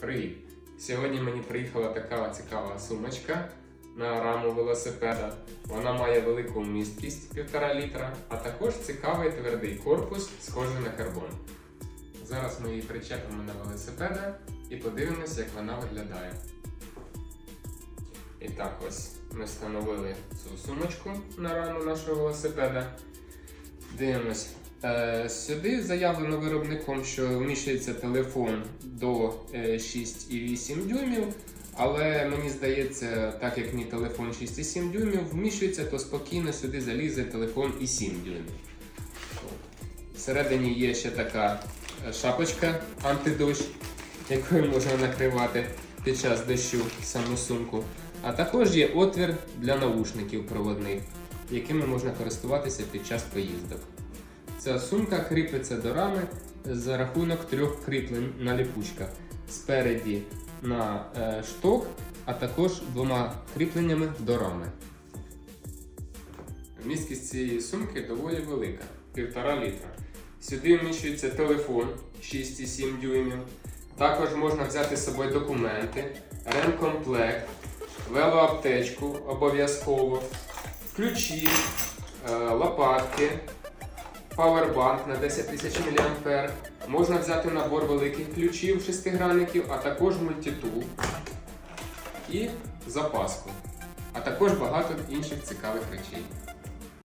Привіт! Сьогодні мені приїхала така цікава сумочка на раму велосипеда. Вона має велику місткість 1,5 літра, а також цікавий твердий корпус, схожий на карбон. Зараз ми її причепимо на велосипеда і подивимося, як вона виглядає. І так, ось ми встановили цю сумочку на раму нашого велосипеда. Дивимось. Е, Сюди заявлено виробником, що вміщується телефон до е, 6,8 дюймів, але мені здається, так як мій телефон 6,7 дюймів вміщується, то спокійно сюди залізе телефон і 7 дюймів. Всередині є ще така е, шапочка антидощ, якою можна накривати під час дощу саму сумку. А також є отвір для наушників проводних, якими можна користуватися під час поїздок. Ця сумка кріпиться до рами за рахунок трьох кріплень на ліпучках. Спереді на е, шток, а також двома кріпленнями до рами. Місткість цієї сумки доволі велика 1,5 літра. Сюди вміщується телефон 6,7 дюймів. Також можна взяти з собою документи, ремкомплект, велоаптечку обов'язково, ключі, е, лопатки, павербанк на 10 тисяч мА. Можна взяти набор великих ключів шестигранників, а також мультитул і запаску. А також багато інших цікавих речей.